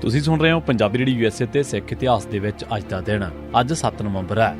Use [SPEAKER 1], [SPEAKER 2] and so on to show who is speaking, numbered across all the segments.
[SPEAKER 1] ਤੁਸੀਂ ਸੁਣ ਰਹੇ ਹੋ ਪੰਜਾਬੀ ਰੇਡੀਓ ਯੂਐਸਏ ਤੇ ਸਿੱਖ ਇਤਿਹਾਸ ਦੇ ਵਿੱਚ ਅੱਜ ਦਾ ਦਿਨ। ਅੱਜ 7 ਨਵੰਬਰ ਹੈ।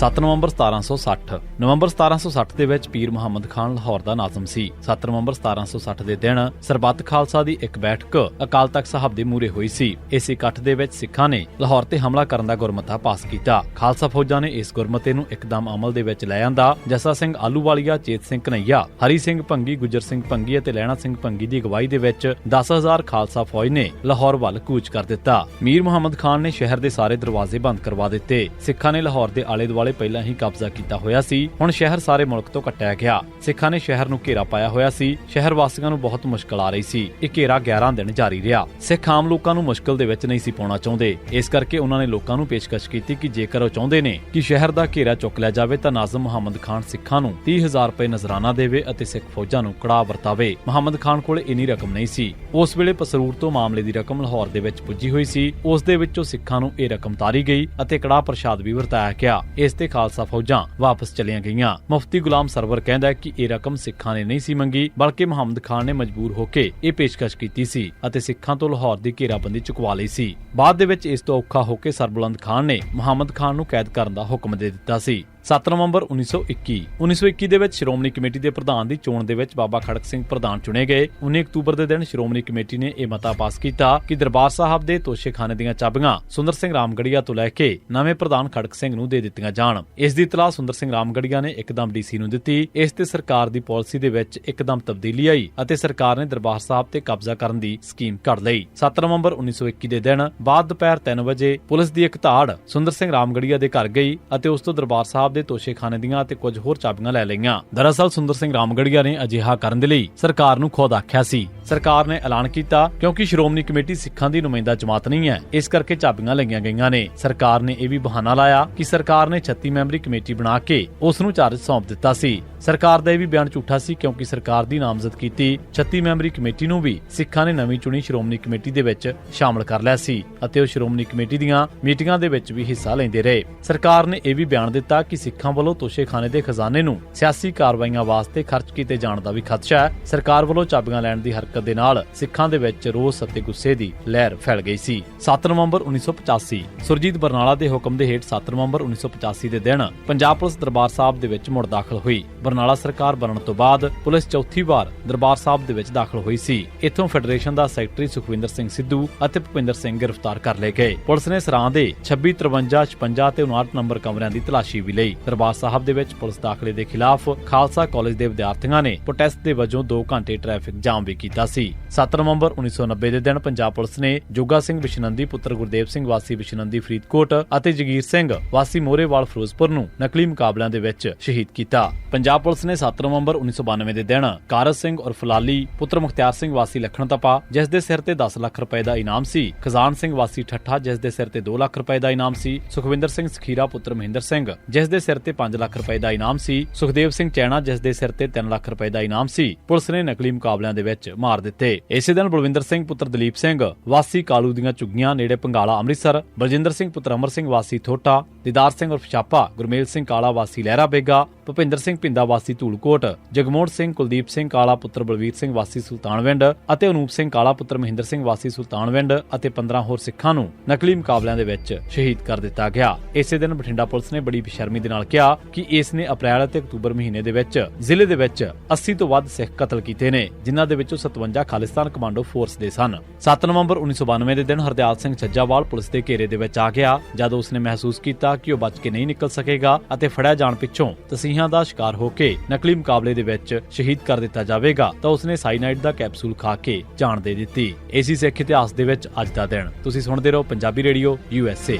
[SPEAKER 1] 7 ਨਵੰਬਰ 1760 ਨਵੰਬਰ 1760 ਦੇ ਵਿੱਚ ਪੀਰ ਮੁਹੰਮਦ ਖਾਨ ਲਾਹੌਰ ਦਾ ਨਾਜ਼ਮ ਸੀ। 7 ਨਵੰਬਰ 1760 ਦੇ ਦਿਨ ਸਰਬੱਤ ਖਾਲਸਾ ਦੀ ਇੱਕ ਬੈਠਕ ਅਕਾਲ ਤਖਤ ਸਾਹਿਬ ਦੇ ਮੂਹਰੇ ਹੋਈ ਸੀ। ਇਸ ਇਕੱਠ ਦੇ ਵਿੱਚ ਸਿੱਖਾਂ ਨੇ ਲਾਹੌਰ ਤੇ ਹਮਲਾ ਕਰਨ ਦਾ ਗੁਰਮਤਾ ਪਾਸ ਕੀਤਾ। ਖਾਲਸਾ ਫੌਜਾਂ ਨੇ ਇਸ ਗੁਰਮਤੇ ਨੂੰ ਇੱਕਦਮ ਅਮਲ ਦੇ ਵਿੱਚ ਲੈ ਆਂਦਾ। ਜੱਸਾ ਸਿੰਘ ਆਲੂਵਾਲੀਆ ਚੇਤ ਸਿੰਘ ਕਨਈਆ ਹਰੀ ਸਿੰਘ ਭੰਗੀ, ਗੁਜਰ ਸਿੰਘ ਭੰਗੀ ਅਤੇ ਲੈਣਾ ਸਿੰਘ ਭੰਗੀ ਦੀ ਅਗਵਾਈ ਦੇ ਵਿੱਚ 10000 ਖਾਲਸਾ ਫੌਜ ਨੇ ਲਾਹੌਰ ਵੱਲ ਕੂਚ ਕਰ ਦਿੱਤਾ। ਮੀਰ ਮੁਹੰਮਦ ਖਾਨ ਨੇ ਸ਼ਹਿਰ ਦੇ ਸਾਰੇ ਦਰਵਾਜ਼ੇ ਬੰਦ ਕਰਵਾ ਦਿੱਤੇ। ਸਿੱਖਾਂ ਨੇ ਲਾਹੌਰ ਦੇ ਆਲੇ ਦੁਆਲੇ ਵਾਲੇ ਪਹਿਲਾਂ ਹੀ ਕਬਜ਼ਾ ਕੀਤਾ ਹੋਇਆ ਸੀ। ਹੁਣ ਸ਼ਹਿਰ ਸਾਰੇ ਮੁਲਕ ਤੋਂ ਕੱਟਿਆ ਗਿਆ। ਸਿੱਖਾਂ ਨੇ ਸ਼ਹਿਰ ਨੂੰ ਘੇਰਾ ਪਾਇਆ ਹੋਇਆ ਸੀ। ਸ਼ਹਿਰ ਵਾਸੀਆਂ ਨੂੰ ਬਹੁਤ ਮੁਸ਼ਕਲ ਆ ਰਹੀ ਸੀ। ਇਹ ਘੇਰਾ 11 ਦਿਨ ਜਾਰੀ ਰਿਹਾ। ਸਿੱਖ ਆਮ ਲੋਕਾਂ ਨੂੰ ਮੁਸ਼ਕਲ ਦੇ ਵਿੱਚ ਨਹੀਂ ਸੀ ਪਾਉਣਾ ਚਾਹੁੰਦੇ। ਇਸ ਕਰਕੇ ਉਹਨਾਂ ਨੇ ਲੋਕਾਂ ਨੂੰ ਪੇਸ਼ਕਸ਼ ਕੀਤੀ ਕਿ ਜੇਕਰ ਉਹ ਚਾਹੁੰਦੇ ਨੇ ਕਿ ਸ਼ਹਿਰ ਦਾ ਘੇਰਾ ਚੁੱਕ ਲਿਆ ਜਾਵੇ ਤਾਂ ਨਾਜ਼ਮ ਮੁਹੰਮਦ ਖਾਨ ਸਿੱਖਾਂ ਨੂੰ 30000 ਰੁਪਏ ਨਜ਼ਰਾਨਾ ਦੇਵੇ ਅਤੇ ਸਿੱਖ ਫੌਜਾਂ ਨੂੰ ਕੜਾਹ ਵਰਤਾਵੇ। ਮੁਹੰਮਦ ਖਾਨ ਕੋਲ ਇੰਨੀ ਰਕਮ ਨਹੀਂ ਸੀ। ਉਸ ਵੇਲੇ ਪਸਰੂਰ ਤੋਂ ਮਾਮਲੇ ਦੀ ਰਕਮ ਲਾਹੌਰ ਦੇ ਵਿੱਚ ਪੁੱਜੀ ਹੋਈ ਸੀ। ਉਸ ਦੇ ਵਿੱਚੋਂ ਸਿੱਖਾਂ ਨੂੰ ਇਹ ਰਕਮ ਤਾਰੀ ਗਈ ਅਤੇ ਕੜਾਹ ਪ੍ਰਸ਼ਾਦ ਵੀ ਵਰਤਾਇਆ ਗਿਆ। ਇਸ ਇਸ ਤੇ ਖਾਲਸਾ ਫੌਜਾਂ ਵਾਪਸ ਚਲੀਆਂ ਗਈਆਂ। ਮੁਫਤੀ ਗੁਲਾਮ ਸਰਵਰ ਕਹਿੰਦਾ ਹੈ ਕਿ ਇਹ ਰਕਮ ਸਿੱਖਾਂ ਨੇ ਨਹੀਂ ਸੀ ਮੰਗੀ, ਬਲਕਿ ਮੁਹੰਮਦ ਖਾਨ ਨੇ ਮਜਬੂਰ ਹੋ ਕੇ ਇਹ ਪੇਸ਼ਕਸ਼ ਕੀਤੀ ਸੀ ਅਤੇ ਸਿੱਖਾਂ ਤੋਂ ਲਾਹੌਰ ਦੀ ਘੇਰਾਬੰਦੀ ਚੁਕਵਾ ਲਈ ਸੀ। ਬਾਅਦ ਦੇ ਵਿੱਚ ਇਸ ਤੋਂ ਔਖਾ ਹੋ ਕੇ ਸਰਬਲੰਦ ਖਾਨ ਨੇ ਮੁਹੰਮਦ ਖਾਨ ਨੂੰ ਕੈਦ ਕਰਨ ਦਾ ਹੁਕਮ ਦੇ ਦਿੱਤਾ ਸੀ। 7 ਨਵੰਬਰ 1921 1921 ਦੇ ਵਿੱਚ ਸ਼੍ਰੋਮਣੀ ਕਮੇਟੀ ਦੇ ਪ੍ਰਧਾਨ ਦੀ ਚੋਣ ਦੇ ਵਿੱਚ ਬਾਬਾ ਖੜਕ ਸਿੰਘ ਪ੍ਰਧਾਨ ਚੁਣੇ ਗਏ। 19 ਅਕਤੂਬਰ ਦੇ ਦਿਨ ਸ਼੍ਰੋਮਣੀ ਕਮੇਟੀ ਨੇ ਇਹ ਮਤਾ ਪਾਸ ਕੀਤਾ ਕਿ ਦਰਬਾਰ ਸਾਹਿਬ ਦੇ ਤੋਸ਼ੇਖਾਨੇ ਦੀਆਂ ਚਾਬੀਆਂ ਸੁੰਦਰ ਸਿੰਘ ਰਾਮਗੜੀਆ ਤੋਂ ਲੈ ਕੇ ਨਵੇਂ ਪ੍ਰਧਾਨ ਖੜਕ ਸਿੰਘ ਨੂੰ ਦੇ ਦਿੱਤੀਆਂ ਜਾਣ। ਇਸ ਦੀ ਇਤਲਾਹ ਸੁੰਦਰ ਸਿੰਘ ਰਾਮਗੜੀਆ ਨੇ ਇੱਕਦਮ ਡੀਸੀ ਨੂੰ ਦਿੱਤੀ। ਇਸ ਤੇ ਸਰਕਾਰ ਦੀ ਪਾਲਿਸੀ ਦੇ ਵਿੱਚ ਇੱਕਦਮ ਤਬਦੀਲੀ ਆਈ ਅਤੇ ਸਰਕਾਰ ਨੇ ਦਰਬਾਰ ਸਾਹਿਬ ਤੇ ਕਬਜ਼ਾ ਕਰਨ ਦੀ ਸਕੀਮ ਘੜ ਲਈ। 7 ਨਵੰਬਰ 1921 ਦੇ ਦਿਨ ਬਾਅਦ ਦੁਪਹਿਰ 3 ਵਜੇ ਪੁਲਿਸ ਦੀ ਇੱਕ ਧਾੜ ਸੁੰਦਰ ਸਿੰਘ ਰਾਮਗੜੀਆ ਦੇ ਘਰ ਗਈ ਅਤੇ ਉਸ ਤੋਂ ਦਰਬਾਰ ਸਾਹਿਬ ਦੇ ਤੋਸ਼ੇਖਾਨੇ ਦੀਆਂ ਅਤੇ ਕੁਝ ਹੋਰ ਚਾਬੀਆਂ ਲੈ ਲਈਆਂ। ਦਰਅਸਲ ਸੁੰਦਰ ਸਿੰਘ ਰਾਮਗੜੀਆ ਨੇ ਅਜਿਹਾ ਕਰਨ ਦੇ ਲਈ ਸਰਕਾਰ ਨੂੰ ਖੁਦ ਆਖਿਆ ਸੀ। ਸਰਕਾਰ ਨੇ ਐਲਾਨ ਕੀਤਾ ਕਿਉਂਕਿ ਸ਼੍ਰੋਮਣੀ ਕਮੇਟੀ ਸਿੱਖਾਂ ਦੀ ਨੁਮਾਇੰਦਾ ਜਮਾਤ ਨਹੀਂ ਹੈ। ਇਸ ਕਰਕੇ ਚਾਬੀਆਂ ਲਈਆਂ ਗਈਆਂ ਨੇ। ਸਰਕਾਰ ਨੇ ਇਹ ਵੀ ਬਹਾਨਾ ਲਾਇਆ ਕਿ ਸਰਕਾਰ ਨੇ 36 ਮੈਂਬਰੀ ਕਮੇਟੀ ਬਣਾ ਕੇ ਉਸ ਨੂੰ ਚਾਰਜ ਸੌਂਪ ਦਿੱਤਾ ਸੀ। ਸਰਕਾਰ ਦਾ ਇਹ ਵੀ ਬਿਆਨ ਝੂਠਾ ਸੀ ਕਿਉਂਕਿ ਸਰਕਾਰ ਦੀ ਨਾਮਜ਼ਦ ਕੀਤੀ 36 ਮੈਂਬਰੀ ਕਮੇਟੀ ਨੂੰ ਵੀ ਸਿੱਖਾਂ ਨੇ ਨਵੀਂ ਚੁਣੀ ਸ਼੍ਰੋਮਣੀ ਕਮੇਟੀ ਦੇ ਵਿੱਚ ਸ਼ਾਮਲ ਕਰ ਲਿਆ ਸੀ ਅਤੇ ਉਹ ਸ਼੍ਰੋਮਣੀ ਕਮੇਟੀ ਦੀਆਂ ਮੀਟਿੰਗਾਂ ਦੇ ਵਿੱਚ ਵੀ ਹਿੱਸਾ ਲੈਂਦੇ ਰਹੇ। ਸਰਕਾਰ ਨੇ ਇਹ ਵੀ ਬਿਆਨ ਦਿੱਤਾ ਕਿ ਸਿੱਖਾਂ ਵੱਲੋਂ ਤੋਸ਼ੇਖਾਨੇ ਦੇ ਖਜ਼ਾਨੇ ਨੂੰ ਸਿਆਸੀ ਕਾਰਵਾਈਆਂ ਵਾਸਤੇ ਖਰਚ ਕੀਤੇ ਜਾਣ ਦਾ ਵੀ ਖਦਸ਼ਾ ਹੈ। ਸਰਕਾਰ ਵੱਲੋਂ ਚਾਬੀਆਂ ਲੈਣ ਦੀ ਹਰਕਤ ਦੇ ਨਾਲ ਸਿੱਖਾਂ ਦੇ ਵਿੱਚ ਰੋਸ ਅਤੇ ਗੁੱਸੇ ਦੀ ਲਹਿਰ ਫੈਲ ਗਈ ਸੀ। 7 ਨਵੰਬਰ 1985 ਸੁਰਜੀਤ ਬਰਨਾਲਾ ਦੇ ਹੁਕਮ ਦੇ ਹੇਠ 7 ਨਵੰਬਰ 1985 ਦੇ ਦਿਨ ਪੰਜਾਬ ਪੁਲਿਸ ਦਰਬਾਰ ਸਾਹਿਬ ਦੇ ਵਿੱਚ ਮੁੜ ਦਾਖਲ ਹੋਈ। ਬਰਨਾਲਾ ਸਰਕਾਰ ਬਣਨ ਤੋਂ ਬਾਅਦ ਪੁਲਿਸ ਚੌਥੀ ਵਾਰ ਦਰਬਾਰ ਸਾਹਿਬ ਦੇ ਵਿੱਚ ਦਾਖਲ ਹੋਈ ਸੀ। ਇੱਥੋਂ ਫੈਡਰੇਸ਼ਨ ਦਾ ਸੈਕਟਰੀ ਸੁਖਵਿੰਦਰ ਸਿੰਘ ਸਿੱਧੂ ਅਤੇ ਭੁਪਿੰਦਰ ਸਿੰਘ ਗ੍ਰਿਫਤਾਰ ਕਰ ਲਏ ਗਏ। ਪੁਲਿਸ ਨੇ ਸਰਾਂ ਦੇ 26 53 56 ਤੇ 59 ਨੰਬਰ ਕਮਰਿਆਂ ਦੀ ਤਲਾਸ਼ੀ ਵੀ ਲਈ। ਦਰਬਾਰ ਸਾਹਿਬ ਦੇ ਵਿੱਚ ਪੁਲਿਸ ਦਾਖਲੇ ਦੇ ਖਿਲਾਫ ਖਾਲਸਾ ਕਾਲਜ ਦੇ ਵਿਦਿਆਰਥੀਆਂ ਨੇ ਪ੍ਰੋਟੈਸਟ ਦੇ ਵਜੋਂ 2 ਘੰਟੇ ਟ੍ਰੈਫਿਕ ਜਾਮ ਵੀ ਕੀਤਾ। ਸੀ। 7 ਨਵੰਬਰ 1990 ਦੇ ਦਿਨ ਪੰਜਾਬ ਪੁਲਿਸ ਨੇ ਜੋਗਾ ਸਿੰਘ ਬਿਸ਼ਨੰਦੀ ਪੁੱਤਰ ਗੁਰਦੇਵ ਸਿੰਘ, ਵਾਸੀ ਬਿਸ਼ਨੰਦੀ ਫਰੀਦਕੋਟ ਅਤੇ ਜਗੀਰ ਸਿੰਘ, ਵਾਸੀ ਮੋਰੇਵਾਲ ਫਿਰੋਜ਼ਪੁਰ ਨੂੰ ਨਕਲੀ ਮੁਕਾਬਲਿਆਂ ਦੇ ਵਿੱਚ ਸ਼ਹੀਦ ਕੀਤਾ। ਪੰਜਾਬ ਪੁਲਿਸ ਨੇ 7 ਨਵੰਬਰ 1992 ਦੇ ਦਿਨ ਕਾਰਜ ਸਿੰਘ ਉਰਫ ਲਾਲੀ, ਪੁੱਤਰ ਮੁਖਤਿਆਰ ਸਿੰਘ, ਵਾਸੀ ਲਖਣ ਤਪਾ ਜਿਸ ਦੇ ਸਿਰ ਤੇ 10 ਲੱਖ ਰੁਪਏ ਦਾ ਇਨਾਮ ਸੀ, ਖਜ਼ਾਨ ਸਿੰਘ, ਵਾਸੀ ਠੱਠਾ, ਜਿਸ ਦੇ ਸਿਰ ਤੇ 2 ਲੱਖ ਰੁਪਏ ਦਾ ਇਨਾਮ ਸੀ, ਸੁਖਵਿੰਦਰ ਸਿੰਘ ਸਖੀਰਾ, ਪੁੱਤਰ ਮਹਿੰਦਰ ਸਿੰਘ, ਜਿਸ ਦੇ ਸਿਰ ਤੇ 5 ਲੱਖ ਰੁਪਏ ਦਾ ਇਨਾਮ ਸੀ, ਸੁਖਦੇਵ ਸਿੰਘ ਚੈਣਾ, ਜਿਸ ਦੇ ਸਿਰ ਤੇ 3 ਲੱਖ ਰੁਪਏ ਦਾ ਇਨਾਮ ਸੀ। ਪੁਲਿਸ ਨੇ ਨਕਲੀ ਮੁਕਾਬਲਿਆਂ ਦੇ ਵਿੱਚ ਮਾਰ ਦਿੱਤੇ। ਇਸੇ ਦਿਨ ਬਲਵਿੰਦਰ ਸਿੰਘ ਪੁੱਤਰ ਦਲੀਪ ਸਿੰਘ, ਵਾਸੀ ਕਾਲੂ ਦੀਆਂ ਝੁੱਗੀਆਂ ਨੇੜੇ ਪੰਗਾਲਾ ਅੰਮ੍ਰਿਤਸਰ, ਬਲਜਿੰਦਰ ਸਿੰਘ ਪੁੱਤਰ ਅਮਰ ਸਿੰਘ, ਵਾਸੀ ਥੋਟਾ, ਦੀਦਾਰ ਸਿੰਘ ਉਰਫ ਛਾਪਾ, ਗੁਰਮੇਲ ਸਿੰਘ ਕਾਲਾ, ਵਾਸੀ ਲਹਿਰਾ ਬੇਗਾ, ਭੁਪਿੰਦਰ ਸਿੰਘ ਪਿੰਦਾ ਵਾਸੀ ਧੂਲਕੋਟ, ਜਗਮੋਹਨ ਸਿੰਘ, ਕੁਲਦੀਪ ਸਿੰਘ ਕਾਲਾ ਪੁੱਤਰ ਬਲਵੀਰ ਸਿੰਘ, ਵਾਸੀ ਸੁਲਤਾਨਵਿੰਡ ਅਤੇ ਅਨੂਪ ਸਿੰਘ ਕਾਲਾ ਪੁੱਤਰ ਮਹਿੰਦਰ ਸਿੰਘ, ਵਾਸੀ ਸੁਲਤਾਨਵਿੰਡ ਅਤੇ 15 ਹੋਰ ਸਿੱਖਾਂ ਨੂੰ ਨਕਲੀ ਮੁਕਾਬਲਿਆਂ ਦੇ ਵਿੱਚ ਸ਼ਹੀਦ ਕਰ ਦਿੱਤਾ ਗਿਆ। ਇਸੇ ਦਿਨ ਬਠਿੰਡਾ ਪੁਲਿਸ ਨੇ ਬੜੀ ਬੇਸ਼ਰਮੀ ਦੇ ਨਾਲ ਕਿਹਾ ਕਿ ਇਸ ਨੇ ਅਪ੍ਰੈਲ ਅਤੇ ਅਕਤੂਬਰ ਮਹੀਨੇ ਦੇ ਵਿੱਚ ਜ਼ਿਲ੍ਹੇ ਦੇ ਵਿੱਚ 80 ਤੋਂ ਵੱਧ ਸਿੱਖ ਕਤਲ ਕੀਤੇ ਨੇ, ਜਿਨ੍ਹਾਂ ਦੇ ਵਿੱਚੋਂ 57 ਖਾਲਿਸਤਾਨ ਕਮਾਂਡੋ ਫੋਰਸ ਦੇ ਸਨ। 7 ਨਵੰਬਰ 1992 ਦੇ ਦਿਨ ਹਰਦਿਆਲ ਸਿੰਘ ਛੱਜਾਵਾਲ ਪੁਲਿਸ ਦੇ ਘੇਰੇ ਦੇ ਵਿੱਚ ਆ ਗਿਆ, ਜਦ ਉਸਨੇ ਮਹਿਸੂਸ ਕੀਤਾ ਕਿ ਉਹ ਬਚ ਕੇ ਨਹੀਂ ਨਿਕਲ ਸਕੇਗਾ ਅਤੇ ਫੜਿਆ ਜਾਣ ਪਿੱਛੋਂ ਤਸੀਹਾਂ ਦਾ ਸ਼ਿਕਾਰ ਹੋ ਕੇ ਨਕਲੀ ਮੁਕਾਬਲੇ ਦੇ ਵਿੱਚ ਸ਼ਹੀਦ ਕਰ ਦਿੱਤਾ ਜਾਵੇਗਾ, ਤਾਂ ਉਸਨੇ ਸਾਈਨਾਈਡ ਦਾ ਕੈਪਸੂਲ ਖਾ ਕੇ ਜਾਨ ਦੇ ਦਿੱਤੀ। ਏਸੀ ਸਿੱਖ ਇਤਿਹਾਸ ਦੇ ਵਿੱਚ ਅੱਜ ਦਾ ਦਿਨ। ਤੁਸੀਂ ਸੁਣਦੇ ਰਹੋ ਪੰਜਾਬੀ ਰੇਡੀਓ ਯੂਐਸਏ